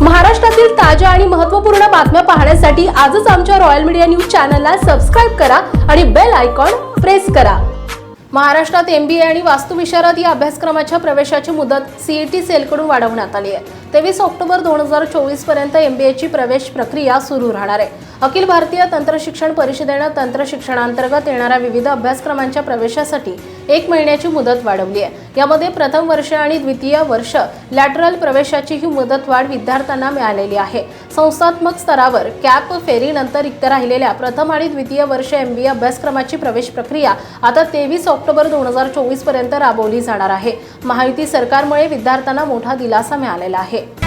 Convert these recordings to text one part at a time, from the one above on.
महाराष्ट्रातील ताज्या आणि महत्त्वपूर्ण बातम्या पाहण्यासाठी आजच आमच्या रॉयल मीडिया न्यूज चॅनलला सबस्क्राईब करा आणि बेल आयकॉन प्रेस करा. महाराष्ट्रात एम बी ए आणि वास्तुविशारद या अभ्यासक्रमाच्या प्रवेशाची मुदत सीईटी सेलकडून वाढवण्यात आली आहे. तेवीस ऑक्टोबर दोन हजार चोवीसपर्यंत एची प्रवेश प्रक्रिया सुरू राहणार आहे. अखिल भारतीय तंत्रशिक्षण परिषदेनं तंत्रशिक्षणांतर्गत येणाऱ्या विविध अभ्यासक्रमांच्या प्रवेशासाठी एक महिन्याची मुदत वाढवली आहे. यामध्ये प्रथम वर्ष आणि द्वितीय वर्ष लॅटरल प्रवेशाची ही मुदतवाढ विद्यार्थ्यांना मिळालेली आहे. संस्थात्मक स्तरावर कॅप फेरीनंतर रिक्त राहिलेल्या प्रथम आणि द्वितीय वर्ष एम बी अभ्यासक्रमाची प्रवेश प्रक्रिया आता तेवीस ऑक्टोबर दोन हजार चोवीसपर्यंत राबवली जाणार आहे. महायुती सरकारमुळे विद्यार्थ्यांना मोठा दिलासा मिळालेला आहे.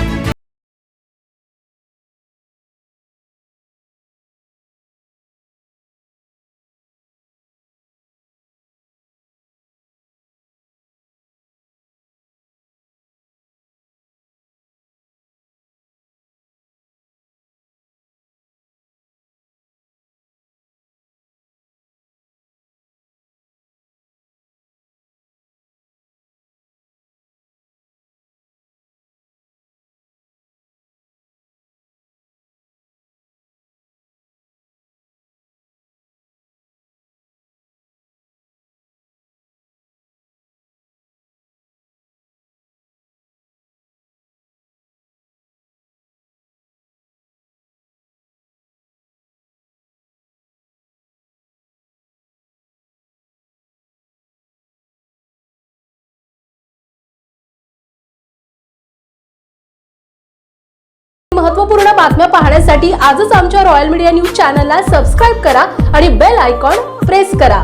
महत्त्वपूर्ण बातम्या पाहण्यासाठी आजच आमच्या रॉयल मीडिया न्यूज चॅनलला सबस्क्राईब करा आणि बेल आयकॉन प्रेस करा.